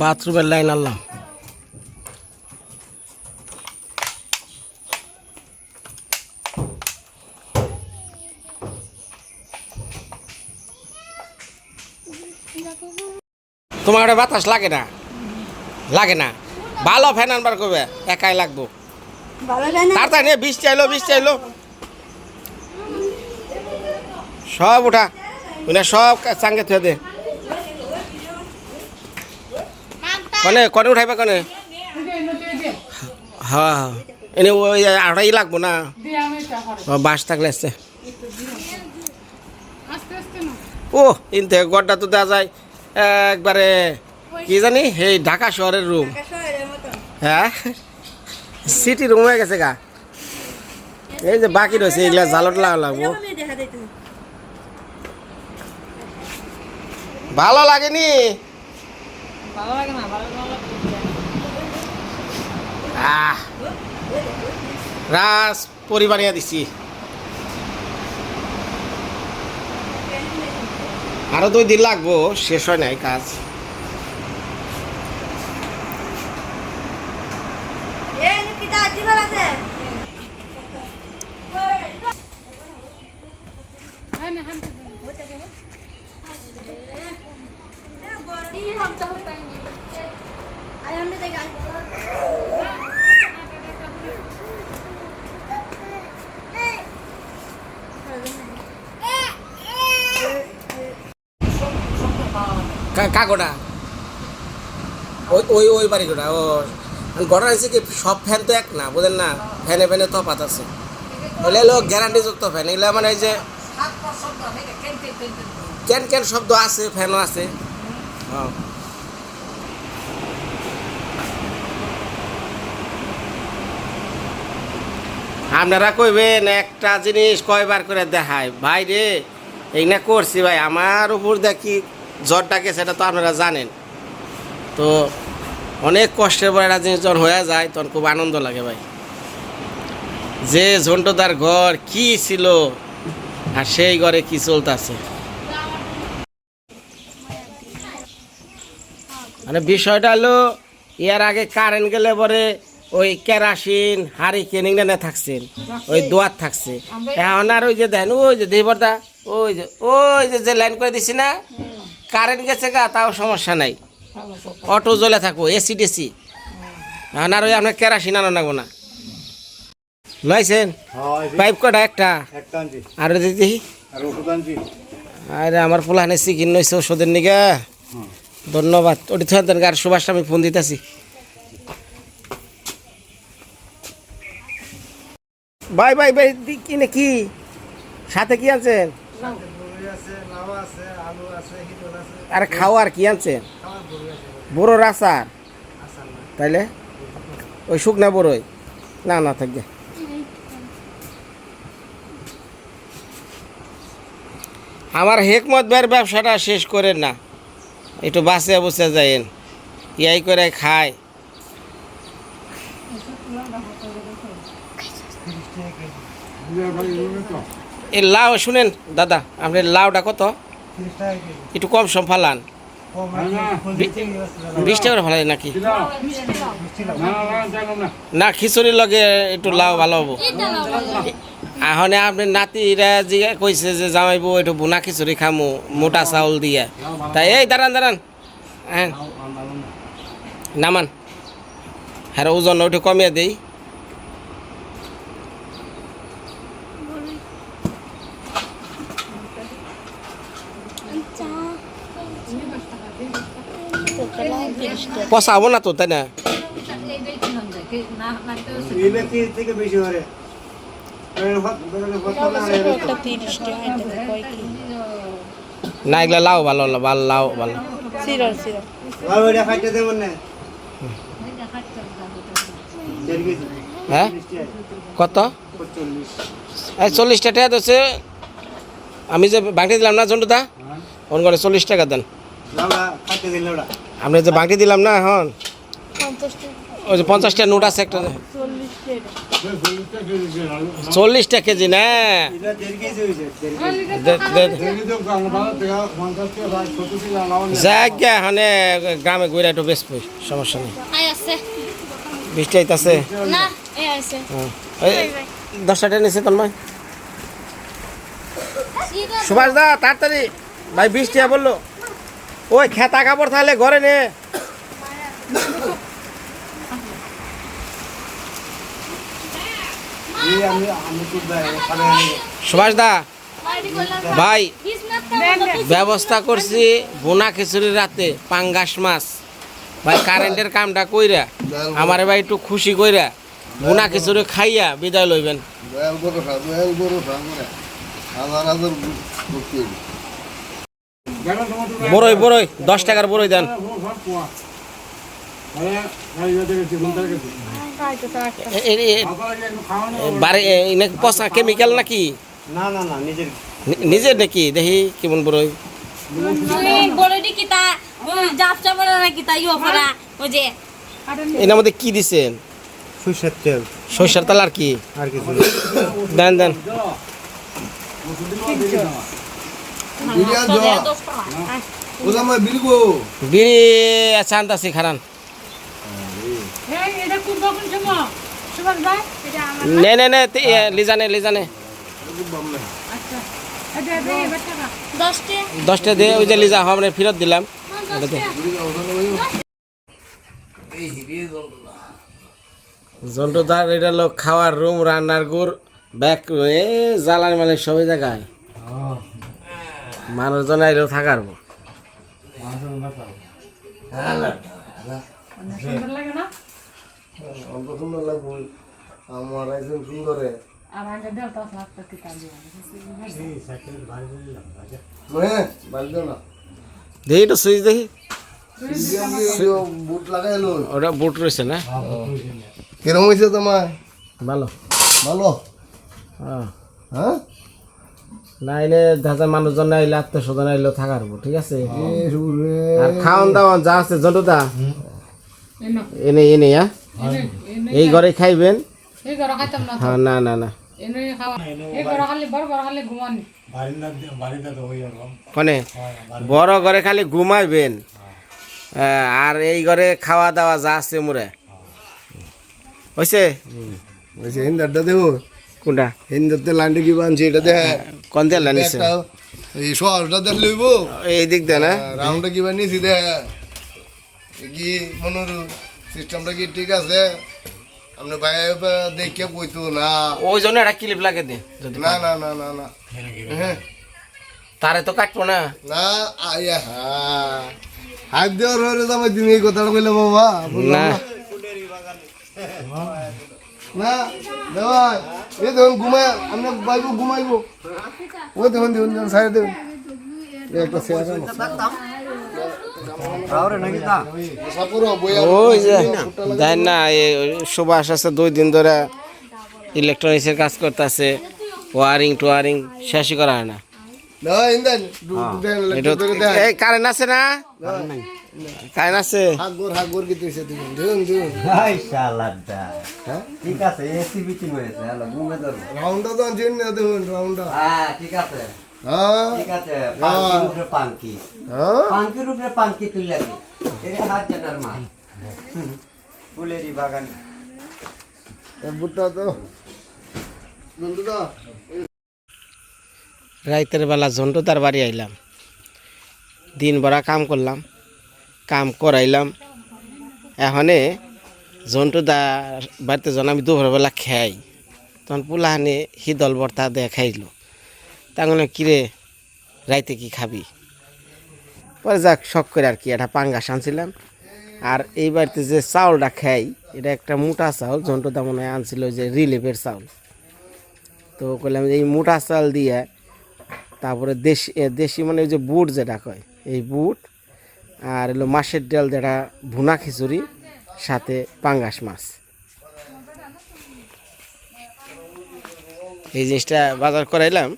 বাথরুমের লাইন আনলাম। তোমার ওটা বাতাস লাগে না? লাগে না। ভালো ফ্যান আনবার করবে একাই লাগবো। তাড়াতাড়ি নিয়ে বৃষ্টি আইলো বৃষ্টি আইলো। সব উঠা মানে সব চাঙ্গে থুয়ে দে। কনে কনে উঠাইবা কনে? হ্যাঁ এনে ওই আড়াই লাগবো না? বাস থাকলে আসছে ও ইনতে গড়টা তো দেওয়া যায়। একবারে কি জানি? এই ঢাকা শহরের রুম হ্যাঁ? সিটি রুম হয়ে গেছে গা। এই যে বাকি রয়েছে এগুলা জালট লাগা লাগবো। আহ রাস পরিবারিয়া দিছি। আরও দুই দিন লাগবো শেষ হয় নাই কাজ এই নিকিতা জীবন আছে আই আমরা দেখ কা- কাকোটা ওই ওই ওই বাড়ি ও। ঘটনা হয়েছে কি, সব ফ্যান তো এক না, বুঝেন না? ফ্যানে ফ্যানে তফাত আছে। এগুলো হলো গ্যারান্টিযুক্ত ফ্যান, এগুলো মানে এই যে ক্যান ক্যান শব্দ আছে, ফ্যানও আছে। হ্যাঁ। আপনারা কইবেন একটা জিনিস কয়বার করে দেখায় ভাই রে এই না করছি ভাই, আমার উপর দেখি জ্বরটাকে সেটা তো আপনারা জানেন। তো অনেক কষ্টের পর একটা জিনিস যখন হয়ে যায় তখন খুব আনন্দ লাগে ভাই। যে ঝন্টুদার ঘর কি ছিল আর সেই ঘরে কি চলতেছে। মানে বিষয়টা হলো এর আগে কারেন্ট গেলে পরে ওই কেরাসিন হাড়ি কেনিং না থাকছেন ওই দোয়ার থাকছে। এখন আর ওই যে দেন ওই যে দেবরদা ওই যে ওই যে লাইন করে দিছি না কারেন্ট গেছে গা তাও সমস্যা নাই। অটো জ্বলে থাকব এসি টেসি আর ওই আপনার কেরাসিন আনো নাগো না। লইছেন? পাইপ কটা একটা? একটা আনছি। আর দেখি আর ওষুধ আনছি। আরে আমার ফুল পোলাহানে সিকিন নইছে ওষুধের নিগা। ধন্যবাদ। ওটি থাকেন আর সুভাষ আমি ফোন দিতেছি। ভাই ভাই ভাই দি- কি না কি? সাথে কি আনছেন? আরে খাওয়ার কি আনছেন বড়োর আচার? তাইলে? ওই শুকনা বড়ই? না না থাকবে আমার হেকমত বের ব্যবসাটা শেষ করেন না। একটু বাসে বসে যাইন ইয়াই করে খায়। এই লাউ শুনেন, দাদা, আপনার লাউটা কত? একটু কম সম ফালান। বিশ টাকা ফালাই নাকি? না, খিচুড়ির লগে একটু লাউ ভালো হব। আহনে আপনি নাতিরা জিগা কইছে যে জামাইবো একটু বুনা খিচুড়ি খামু, মোটা চাউল দিয়া। তাই, এই, দাঁড়ান দাঁড়ান। হ্যাঁ নামান। হ্যাঁ ওজন ওইটু কমিয়ে দেই। পচাবো না তো তাই না? না এগুলা লাউ ভালো ভালো লাউ ভালো। সিরল সিরল। খাইতে দেবেন না হ্যাঁ? কত? চল্লিশ এই চল্লিশটা টাকা দিচ্ছে আমি যে বাংটি দিলাম না জন্টুদা ফোন করে চল্লিশ টাকা দেন। আপনি যে বাংটি দিলাম না এখন? ওই যে পঞ্চাশটা নোট আছে একটা। চল্লিশটা কেজি না? যাক গে হানে গ্রামে ঘুরে একটু বেশ পই সমস্যা নেই। বৃষ্টি আইতাছে? আছে। দশটা নিছে তন্ময়? সুভাষ দা তাড়াতাড়ি। ভাই বৃষ্টি বলল ওই খেতা কাপড় তাহলে ঘরে নে। সুভাষ দা, ভাই, ব্যবস্থা করছি বোনা খিচুড়ি রাতে, পাঙ্গাস মাছ। ভাই কারেন্টের কামটা কইরা, আমারে ভাই একটু খুশি কইরা বোনা খিচুড়ি খাইয়া বিদায় লইবেন। বড়ই বড়ই দশ টাকার বড়ই দেন। পচা কেমিক্যাল নাকি? নিজের। নাকি? দেখি কেমন বড়ই এনার মধ্যে কি দিছেন? সরষের তেল। সরষের তেল আর কি? আর কিছু দেন দেন। বিড়ি আচ্ছা খারান। সুভাষ ভাই এটা আমার নে। নে নে লিজানে লিজানে বাচ্চা দশটা দশটা দে ওই যে লিজা আমরা ফেরত দিলাম। এটা দে। জন্টুদার এটা লোক খাওয়ার রুম রান্নার গুড় ব্যাগ এ জ্বালানি মানে সবই জায়গায়। মানুষজন আইলেও থাকার অন্ত সুন্দর লাগবো আমার একজন সুন্দরে দেখি তো সুইচ দেখি। বুট লাগাইলো ওটা বুট রয়েছে না? কিরম হয়েছে তোমার? ভালো। ভালো? হ্যাঁ। হ্যাঁ? না দেখা মানুষজন আইলে আত্মীয় স্বজন আইলেও থাকার ঠিক আছে? আর খাওয়ান দাওয়ান যা আছে জন্টুদা এনে এনে হ্যাঁ এই ঘরে খাইবেন? না হ্যাঁ না না না। খালি বড় ঘর খালি ঘুমাইবেন। আর এই ঘরে খাওয়া দাওয়া যা আছে মোরে। হয়েছে হিন্দারটা দেবো। কোনটা? হিন্দারতে লাইনটা কি বানছি? এটা দেখ। কোন দিয়ে একটা এই শহরটা দেখ লইব। এই দিক দিয়ে না? রাউন্ডটা কি বানিয়েছি দেখ। কি মনোর? সিস্টেমটা কি ঠিক আছে? আপনি ভাই দেখে কইতো না। ওই জন্য একটা ক্লিপ লাগে দে না না না না না। হ্যাঁ। তারে তো কাটবো না। না আয়া হা। হাত দেওয়ার হলে তো আমার তুমি এই কথাটা কইলে বাবা। না। না। দেওয়া এই দেখুন ঘুমায় আমরা বাইবো ঘুমাইবো। ওই দেখুন দেখুন সাইড দেখুন। একটা শেয়ার ওই যে দেন না সুবাস আছে দুই দিন ধরে ইলেকট্রনিক্সের কাজ করতেছে। ওয়ারিং টোয়ারিং শেষই করা হয় না। এই কারেন্ট আছে না? আছে? কি তুইছে দেখুন হাই শালাদা ঠিক আছে এসি বিটিং হয়েছে হ্যালো ঘুমে ধরো রাউন্ডটা তো আনছেন না হ্যাঁ ঠিক আছে। হ্যাঁ? ঠিক আছে পাঙ্কির উপরে পাঙ্কি। হ্যাঁ? পাঙ্কির উপরে পাঙ্কি তুলে দি এটা হাত জানার মা ফুলেরই বাগান। বুটটা তো। রাইতের বেলা ঝন্টু তার বাড়ি আইলাম। দিন ভরা কাম করলাম। কাম করাইলাম। এখনে জন্টু দা বাড়িতে জন আমি দুপুরবেলা খাই তখন পোলাহানি শীতল বর্তা দিয়ে খাইলো তাহলে কিরে, রাইতে কি খাবি? পরে যাক, শখ করে আর কি, একটা পাঙ্গাস আনছিলাম। আর এই বাড়িতে যে চাউলটা খাই, এটা একটা মোটা চাউল ঝন্টু দা মনে হয় আনছিল যে রিলিফের চাউল। তো কইলাম যে এই মোটা চাল দিয়ে তারপরে দেশি দেশি মানে ওই যে বুট যেটা কয়, এই বুট আর হলো মাছের ডাল যেটা ভুনা খিচুড়ি সাথে পাঙ্গাস মাছ। এই জিনিসটা বাজার করাইলাম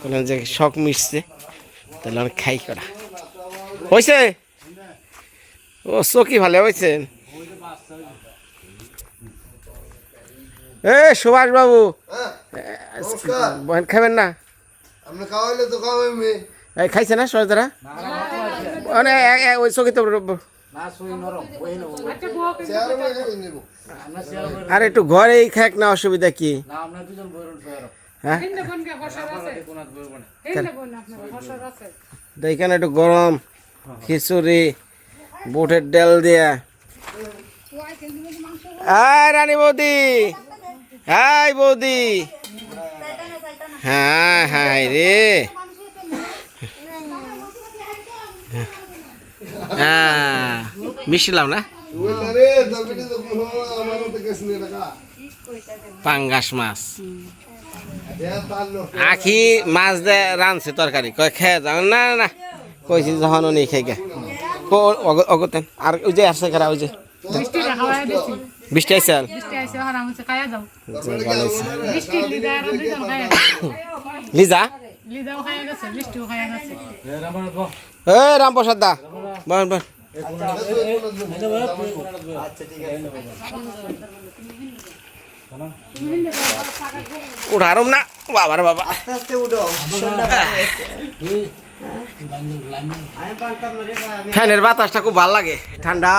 বললাম যে শখ মিশছে তাহলে আমি খাই করা। হয়েছে ও চকি ভালো হয়েছে এ সুভাষ বাবু হ্যাঁ খাবেন না? এই খাইছে না সরদারা মানে ওই চকিতে নেব। আর একটু ঘরেই খাক না অসুবিধা কি? হ্যাঁ? এখানে একটু গরম খিচুড়ি বুটের ডাল দিয়া। আয় রানী বৌদি হাই বৌদি। হ্যাঁ হ্যাঁ রে। হ্যাঁ। মিশলাম না? পাঙ্গাস মাছ। আখি মাছ দে রানছে তরকারি। কয় খেয়ে যাও। না না, কইছি যখন উনি খেয়ে গে অগতেন। আর ওই যে আসছে কারা ওই যে বৃষ্টি আইসে আর? লিজা? মিষ্টি লিদা আর দুজন খাইয়া লিদাও খাইয়া গেছে মিষ্টিও খাইয়া গেছে। এ রাম প্রসাদ দা বন বন উঠারম না, বাবার বাবা। ফ্যানের বাতাসটা খুব ভালো লাগে, ঠান্ডা।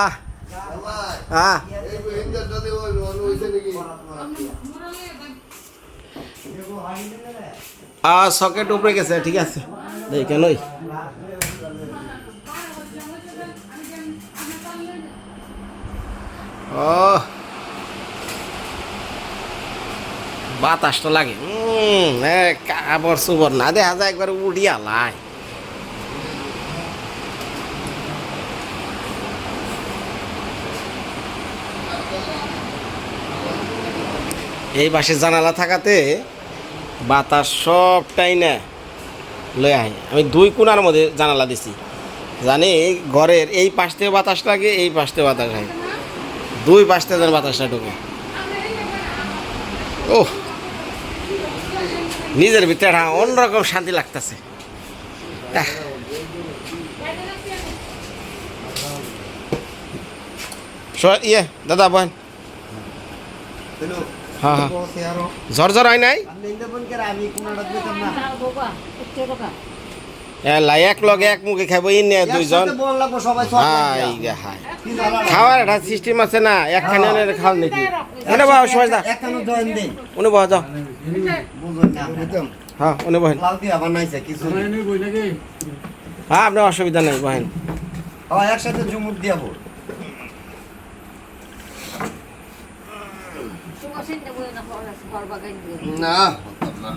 হ্যাঁ এই হিন্দাটা দেবো অন্য হইছে নাকি আর সকেট উপরে গেছে ঠিক আছে। ও বাতাসটা লাগে। উম, এ কাবর সুবর না দেখা যায় একবার উড়িয়া লাই। এই পাশে জানালা থাকাতে বাতাস সবটাই না লয়ে আয়। আমি দুই কোণার মধ্যে জানালা দিছি। জানি ঘরের এই পাশ থেকে বাতাস লাগে এই পাশ থেকে বাতাস হয় দুই পাশ থেকে যেন বাতাসটা ঢুকে। ও নিজের ভিতরে একটা অন্যরকম শান্তি লাগতেছে। ইয়ে দাদা বোন শুনো, হ্যাঁ হ্যাঁ হয় নাই? এক লগে এক মুখে খাব ই নিয়ে দুইজন? খাওয়ার একটা সিস্টেম আছে না একখানে নাকি? এনে বাবা উনি যাও আপনারা। হ্যাঁ উনি বহেন বানাইছে কিছু হ্যাঁ আপনার অসুবিধা নেই বহেন। একসাথে ঝুমুর দিয়া না না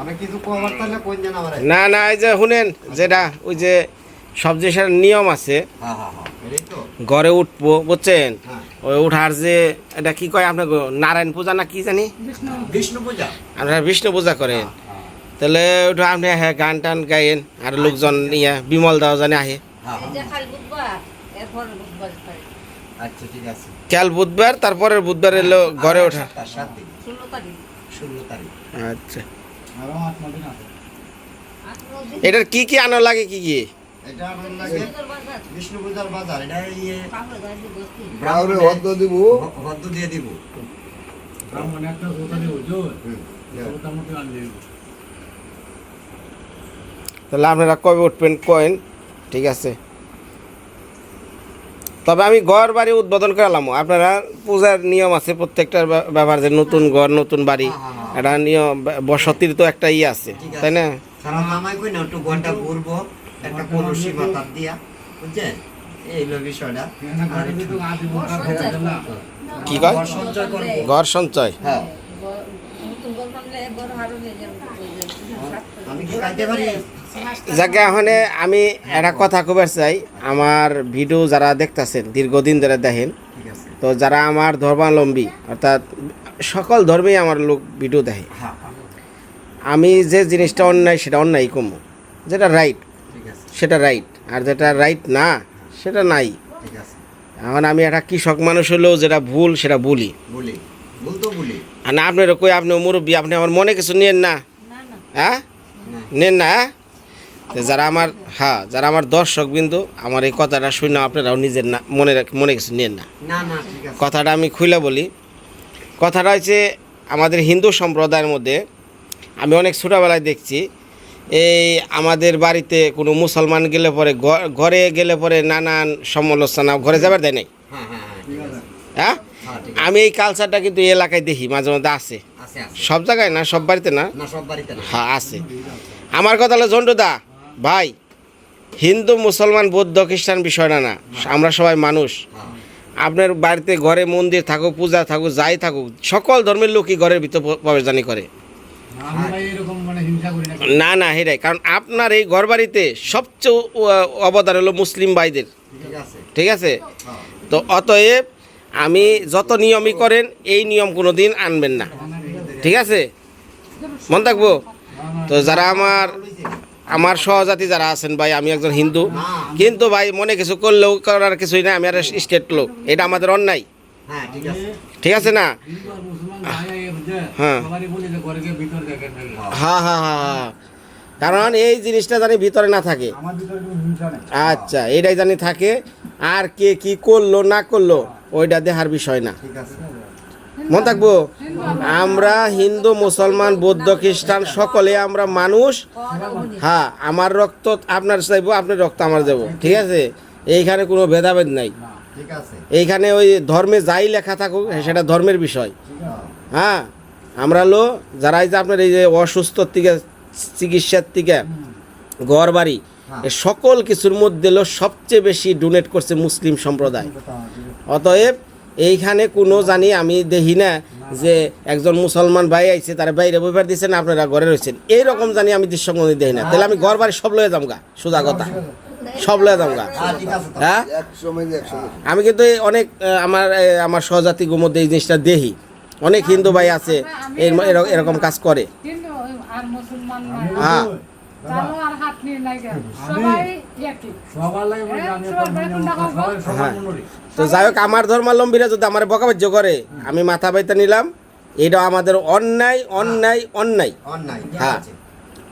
আমি কিছু কবার তাহলে কোন জানা না না এই যে শুনেন যেটা ওই যে সব জিনিসের নিয়ম আছে হ্যাঁ হ্যাঁ হ্যাঁ ঘরে উঠবো বুঝছেন? ওই উঠার যে এটা কি কয় আপনার নারায়ণ পূজা না কি জানি? বিষ্ণু। পূজা? আপনারা বিষ্ণু পূজা করেন। তাহলে ওটা আপনি হ্যাঁ গান টান গাইন আর লোকজন ইয়া বিমল দাও জানে আহে। আচ্ছা ঠিক আছে। কাল বুধবার তারপরের বুধবার এলো ঘরে ওঠা। আচ্ছা। এটার কি কি আনা লাগে কি কি? ইয়ে তাহলে আপনারা কবে উঠবেন কয়েন? ঠিক আছে। তবে আমি ঘর বাড়ি উদ্বোধন করালাম আপনারা পূজার নিয়ম আছে প্রত্যেকটার ব্য- ব্যাপার যে নতুন ঘর নতুন বাড়ি একটা নিয়ম বসতির তো একটা ইয়ে আছে তাই না? সারা মামাই কই না একটু ঘণ্টা ঘুরবো একটা কলসি মাথার দিয়া। বুঝছেন? এই হলো বিষয়টা। আর কি কয়? ঘর সঞ্চয় করব। ঘর সঞ্চয়। হ্যাঁ। আমি কি পারি? যাকে এখানে আমি একটা কথা কবার চাই। আমার ভিডিও যারা দেখতাছেন দীর্ঘদিন ধরে দেখেন তো যারা আমার ধর্মাবলম্বী অর্থাৎ সকল ধর্মেই আমার লোক ভিডিও দেখে। হ্যাঁ হ্যাঁ। আমি যে জিনিসটা অন্যায় সেটা অন্যায় কমো। যেটা রাইট সেটা রাইট আর যেটা রাইট না সেটা নাই। এখন আমি একটা কৃষক মানুষ হলেও যেটা ভুল সেটা বলি। বলি। ভুল আর না আপনার কই আপনি মুরব্বী আপনি আমার মনে কিছু নেন না? হ্যাঁ? নেন না হ্যাঁ? যারা আমার হ্যাঁ যারা আমার দর্শক বিন্দু আমার এই কথাটা শুনে আপনারাও নিজের না মনে রাখ- মনে কিছু নিয়েন না। কথাটা আমি খুলে বলি। কথাটা হচ্ছে আমাদের হিন্দু সম্প্রদায়ের মধ্যে আমি অনেক ছোটোবেলায় দেখছি এই আমাদের বাড়িতে কোনো মুসলমান গেলে পরে ঘরে গেলে পরে নানান সমালোচনা ঘরে যাবার দেয় নাই? হ্যাঁ হ্যাঁ হ্যাঁ হ্যাঁ? আমি এই কালচারটা কিন্তু এই এলাকায় দেখি মাঝে মধ্যে আছে। সব জায়গায় না সব বাড়িতে না? হ্যাঁ আছে। আমার কথা হলো জন্টুদা ভাই হিন্দু মুসলমান বৌদ্ধ খ্রিস্টান বিষয় না না। আমরা সবাই মানুষ। আপনার বাড়িতে ঘরে মন্দির থাকুক পূজা থাকুক যাই থাকুক সকল ধর্মের লোকই ঘরের ভিতর প্রবেশদানি করে। মানে না না হেরাই কারণ আপনার এই ঘর বাড়িতে সবচেয়ে অবদান হলো মুসলিম ভাইদের। ঠিক আছে। ঠিক আছে? হ্যাঁ। তো অতএব আমি যত নিয়মই করেন এই নিয়ম কোনো দিন আনবেন না। ঠিক আছে? মন থাকব? তো যারা আমার আমার সহজাতি যারা আছেন ভাই আমি একজন হিন্দু। কিন্তু ভাই মনে কিছু করলেও করার কিছুই না আমি আর স্টেট লোক। এটা আমাদের অন্যায়। হ্যাঁ ঠিক আছে। না? হ্যাঁ। হ্যাঁ হ্যাঁ হ্যাঁ হ্যাঁ। কারণ এই জিনিসটা জানি ভিতরে না থাকে। নেই। আচ্ছা এটাই জানি থাকে। আর কে কি করল না করল ওইটা দেহার বিষয় না। ঠিক আছে। মন থাকব? আমরা হিন্দু, মুসলমান, বৌদ্ধ, খ্রিস্টান, সকলে আমরা মানুষ। হ্যাঁ আমার রক্ত আপনার চাইব, আপনার রক্ত আমার দেবো। ঠিক আছে? এইখানে কোনো ভেদাভেদ নাই। এইখানে ওই ধর্মে যাই লেখা থাকুক, সেটা ধর্মের বিষয়। হ্যাঁ আমরা লো, যারা এই যে আপনার এই যে অসুস্থ থেকে, চিকিৎসার থেকে, ঘর বাড়ি সকল কিছুর মধ্যে সবচেয়ে বেশি ডোনেট করছে মুসলিম সম্প্রদায়। অতএব এইখানে কোনো জানি আমি দেখি না যে একজন মুসলমান ভাই আইছে তারা বাইরে বইবার দিচ্ছেন আপনারা ঘরে রয়েছেন। এইরকম জানি আমি দৃশ্যমন্দির দেখি না। তাহলে আমি ঘর বাড়ি সব লয়ে যামগা সোজা কথা। সব লয়ে যামগা। হ্যাঁ ঠিক আছে তো। হ্যাঁ। আমি কিন্তু এই অনেক আমার আমার সহজাতির মধ্যে এই জিনিসটা দেখি। অনেক হিন্দু ভাই আছে এর- এর- এরকম কাজ করে। হিন্দু আর মুসলমান নাই হ্যাঁ। আর হাত নিয়ে লাগে সবাই একই। সবার লাগে হ্যাঁ। মনোরি তো যাই হোক আমার ধর্মাবলম্বীরা যদি আমার বকাবাজ্য করে আমি মাথা বাইতে নিলাম। এটা আমাদের অন্যায় অন্যায় অন্যায়। অন্যায় ঠিক হ্যাঁ। আছে।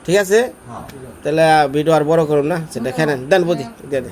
ঠিক আছে? হ্যাঁ। তাহলে ভিডিও আর বড় করুন না সেটা খেলেন দেন বুঝি দিয়ে